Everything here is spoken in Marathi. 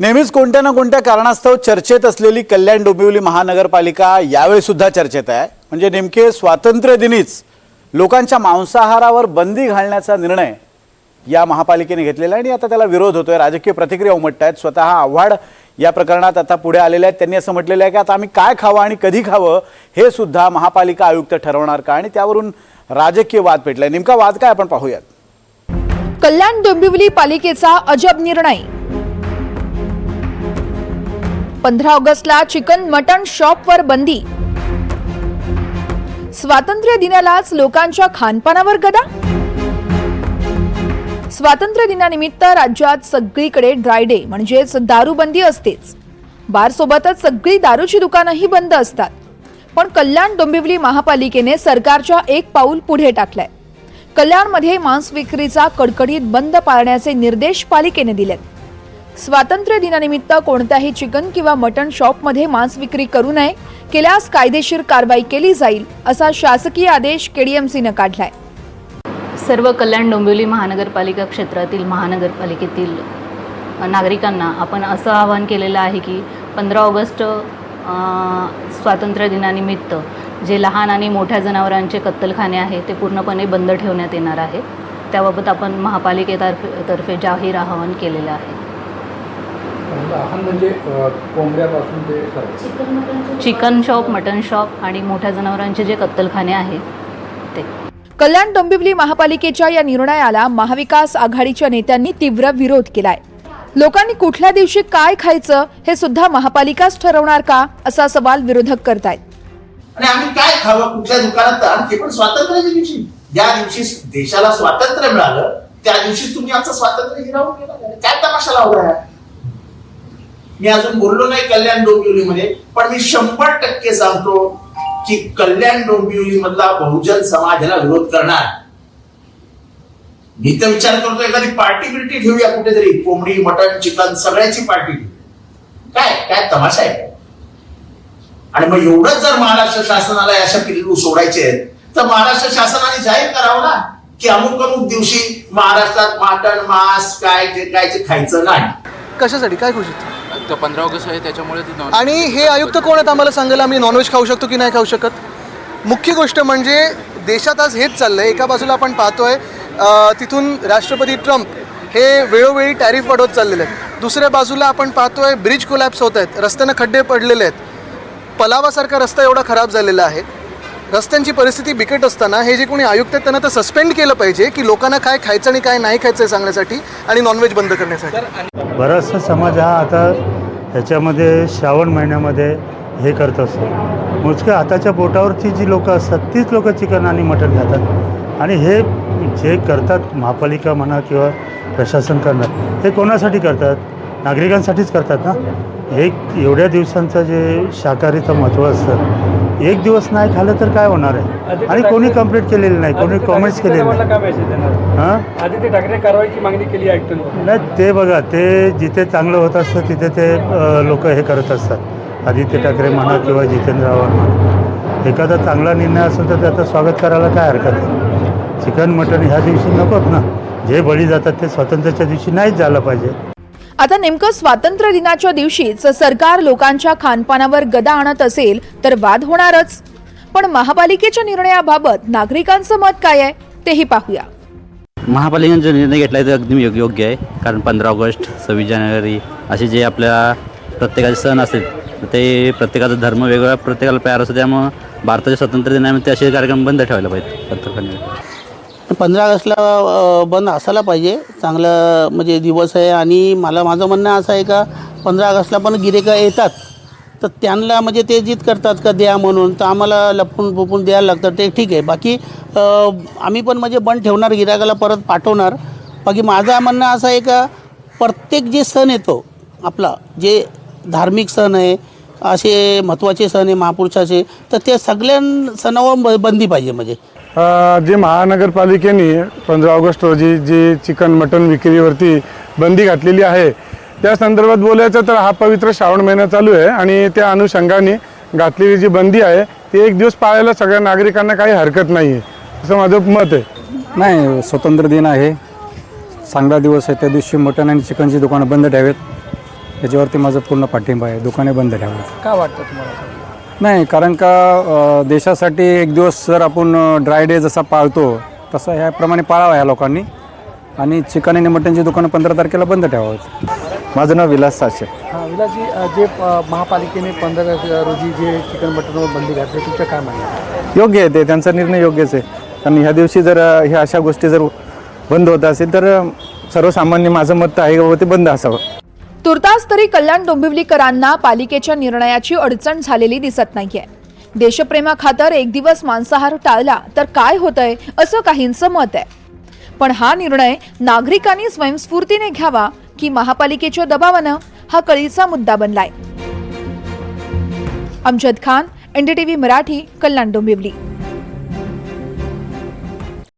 नेहमीच कोणत्या ना कोणत्या कारणास्तव चर्चेत असलेली कल्याण डोंबिवली महानगरपालिका यावेळी सुद्धा चर्चेत आहे. म्हणजे नेमके स्वातंत्र्यदिनीच लोकांच्या मांसाहारावर बंदी घालण्याचा निर्णय या महापालिकेने घेतलेला आहे आणि आता त्याला विरोध होतोय. राजकीय प्रतिक्रिया उमटत आहेत. स्वतः आव्हाड या प्रकरणात आता पुढे आलेले आहेत. त्यांनी असं म्हटलेलं आहे की आता आम्ही काय खावं आणि कधी खावं हे सुद्धा महापालिका आयुक्त ठरवणार का? आणि त्यावरून राजकीय वाद पेटलाय. नेमका वाद काय आपण पाहूयात. कल्याण डोंबिवली पालिकेचा अजब निर्णय. पंधरा ऑगस्टला चिकन मटण शॉपवर बंदी. स्वातंत्र्य दिनालाच लोकांच्या खानपानावर गदा. स्वातंत्र्य दिनानिमित्त राज्यात सगळीकडे ड्राय डे म्हणजेच दारूबंदी असतेच. बारसोबतच सगळी दारूची दुकानंही बंद असतात. पण कल्याण डोंबिवली महापालिकेने सरकारच्या एक पाऊल पुढे टाकलंय. कल्याणमध्ये मांस विक्रीचा कडकडीत बंद पाळण्याचे निर्देश पालिकेने दिलेत. स्वातंत्र्य दिनानिमित्त कोणत्याही चिकन किंवा मटण शॉपमध्ये मांस विक्री करू नये. केल्यास कायदेशीर कारवाई केली जाईल असा शासकीय आदेश केडीएमसीनं काढलाय. सर्व कल्याण डोंबिवली महानगरपालिका क्षेत्रातील महानगरपालिकेतील नागरिकांना आपण असं आवाहन केलेलं आहे की पंधरा ऑगस्ट स्वातंत्र्य दिनानिमित्त जे लहान आणि मोठ्या जनावरांचे कत्तलखाने आहे ते पूर्णपणे बंद ठेवण्यात येणार आहे. त्याबाबत आपण महापालिकेतर्फे तर्फे जाहीर आवाहन केलेलं आहे. लहान म्हणजे कोंबड्यापासून ते सर्व. चिकन शॉप मटन शॉप आणि मोठ्या जनावरांचे जे कत्तलखाने आहे ते. कल्याण डोंबिवली महापालिकेच्या या निर्णयाला महाविकास आघाडीच्या नेत्यांनी तीव्र विरोध केलाय. लोकांनी कुठल्या दिवशी काय खायचं हे सुद्धा महापालिकाच ठरवणार का असा सवाल विरोधक करतायत. आणि आम्ही काय खावं कुठल्या दुकानात आणि ते पण स्वातंत्र्याच्या दिवशी. ज्या दिवशी देशाला स्वातंत्र्य मिळालं त्या दिवशी तुम्ही आमचं स्वातंत्र्य हिरावून गेला काय तमाशा लावला आहे मी अजून बोललो नाही कल्याण डोंबिवलीमध्ये पण मी शंभर टक्के सांगतो की कल्याण डोंबिवली मधला बहुजन समाजाला विरोध करणार. मी तर विचार करतो एखादी पार्टी बिर्टी ठेवूया कुठेतरी कोंबडी मटण चिकन सगळ्याची पार्टी काय काय तमाशा आहे? आणि मग एवढंच जर महाराष्ट्र शासनाला अशा पिल्लू सोडायचे आहेत तर महाराष्ट्र शासनाने जाहीर करावं ना की अमुक अमुक दिवशी महाराष्ट्रात माटण मांस काय जे काय ते खायचं नाही. कशासाठी? काय खुशी? तो पंधरा ऑगस्ट आहे त्याच्यामुळे ती नॉन आणि हे आयुक्त कोण आहेत? आम्हाला सांगायला आम्ही नॉनव्हेज खाऊ शकतो की नाही खाऊ शकत? मुख्य गोष्ट म्हणजे देशात आज हेच चाललं आहे एका बाजूला आपण पाहतोय अं, तिथून राष्ट्रपती ट्रम्प हे वेळोवेळी टॅरिफ वाढवत चाललेले आहेत. दुसऱ्या बाजूला आपण पाहतोय ब्रिज कोलॅप्स होत आहेत. रस्त्यानं खड्डे पडलेले आहेत. पलावासारखा रस्ता एवढा खराब झालेला आहे. रस्त्यांची परिस्थिती बिकट असताना हे जे कोणी आयुक्त आहेत त्यांना तर सस्पेंड केलं पाहिजे की लोकांना काय खायचं आणि काय नाही खायचं आहे सांगण्यासाठी आणि नॉनव्हेज बंद करण्यासाठी. बराचसा समाज हा आता ह्याच्यामध्ये श्रावण महिन्यामध्ये हे करत असतो. मोजक्या हाताच्या बोटावरची जी लोकं असतात तीच लोकं चिकन आणि मटण खातात. आणि हे जे करतात महापालिका म्हणा किंवा प्रशासन करणार हे कोणासाठी करतात? नागरिकांसाठीच करतात ना? एक एवढ्या दिवसांचं जे शाकाहारीचं महत्त्व असतं एक दिवस नाही खाल्लं तर काय होणार आहे? आणि कोणी कंप्लीट केलेलं नाही कोणी कॉमेंट्स केलेले नाही. हां? ठाकरे कारवाईची मागणी केली नाही ते बघा ते जिथे चांगलं होत असतं तिथे ते लोक हे करत असतात. आदित्य ठाकरे म्हणा किंवा जितेंद्र आव्हाड म्हणा. एखादा चांगला निर्णय असेल तर त्याचं स्वागत करायला काय हरकत आहे? चिकन मटण ह्या दिवशी नकोत ना. जे बळी जातात ते स्वातंत्र्याच्या दिवशी नाहीच झालं पाहिजे. आता नेमकं स्वातंत्र्य दिनाच्या दिवशीच सरकार लोकांच्या खानपानावर गदा आणत असेल तर वाद होणारच. पण महापालिकेच्या निर्णयाबाबत नागरिकांचं मत काय आहे तेही पाहूया. महापालिकेने जो निर्णय घेतला आहे तो अगदी योग्य योग्य आहे. कारण पंधरा ऑगस्ट सव्वीस जानेवारी असे जे आपल्या प्रत्येकाचे सण असतील ते प्रत्येकाचा धर्म वेगळा प्रत्येकाला प्यार असतो. त्यामुळं भारताच्या स्वातंत्र्य दिनानिमित्त असे कार्यक्रम बंद ठेवायला पाहिजेत. पंधरा ऑगस्टला बंद असायला पाहिजे. चांगलं म्हणजे दिवस आहे आणि मला माझं म्हणणं असं आहे का पंधरा ऑगस्टला पण गिरेका येतात. तर त्यांना म्हणजे ते जिद करतात का द्या म्हणून तर आम्हाला लपून पुपून द्यायला लागतं. ते ठीक आहे. बाकी आम्ही पण म्हणजे बंद ठेवणार गिराकाला परत पाठवणार. बाकी माझं म्हणणं असं आहे का प्रत्येक जे सण येतो आपला जे धार्मिक सण आहे असे महत्त्वाचे सण आहे महापुरुषाचे तर ते सगळ्या सणावर ब- बंदी पाहिजे म्हणजे. जे महानगरपालिकेने पंधरा ऑगस्ट रोजी जी चिकन मटन विक्रीवरती बंदी घातलेली आहे त्या संदर्भात बोलायचं तर हा पवित्र श्रावण महिना चालू आहे आणि त्या अनुषंगाने घातलेली जी बंदी आहे ती एक दिवस पाळायला सगळ्या नागरिकांना काही हरकत नाही आहे. असं माझं मत आहे. नाही स्वतंत्र दिन आहे. चांगला दिवस आहे. त्या दिवशी मटण आणि चिकनची दुकानं बंद ठेवेत. याच्यावरती माझा पूर्ण पाठिंबा आहे. दुकाने बंद ठेवायची का वाटतं तुम्हाला? नाही कारण का अ, देशासाठी एक दिवस जर आपण ड्राय डे जसा पाळतो तसा ह्याप्रमाणे पाळावा ह्या लोकांनी. आणि चिकन आणि मटनची दुकानं पंधरा तारखेला बंद ठेवावीत. माझं नाव विलास साशे. हा विलासजी अ, जे अ, महापालिकेने पंधरा रोजी जे चिकन मटनवर बंदी घातली तुमचं काय म्हणणं आहे? योग्य आहे ते त्यांचा निर्णय योग्यच आहे. कारण ह्या दिवशी जर अ, ह्या अशा गोष्टी जर बंद होत असेल तर अ, सर्वसामान्य माझं मत तर आहे की बाबा ते बंद असावं. तुर्तास तरी कल्याण डोंबिवलीकरांना पालिकेच्या निर्णयाची अडचण झालेली दिसत नाहीये. देशप्रेमाखातर एक दिवस मांसाहार टाळला तर काय होतंय असं काहींचं मत आहे. पण हा निर्णय नागरिकांनी स्वयंस्फूर्तीने घ्यावा की महापालिकेच्या दबावानं हा कळीचा मुद्दा बनलाय. अमजद खान एनडीटीव्ही मराठी कल्याण डोंबिवली.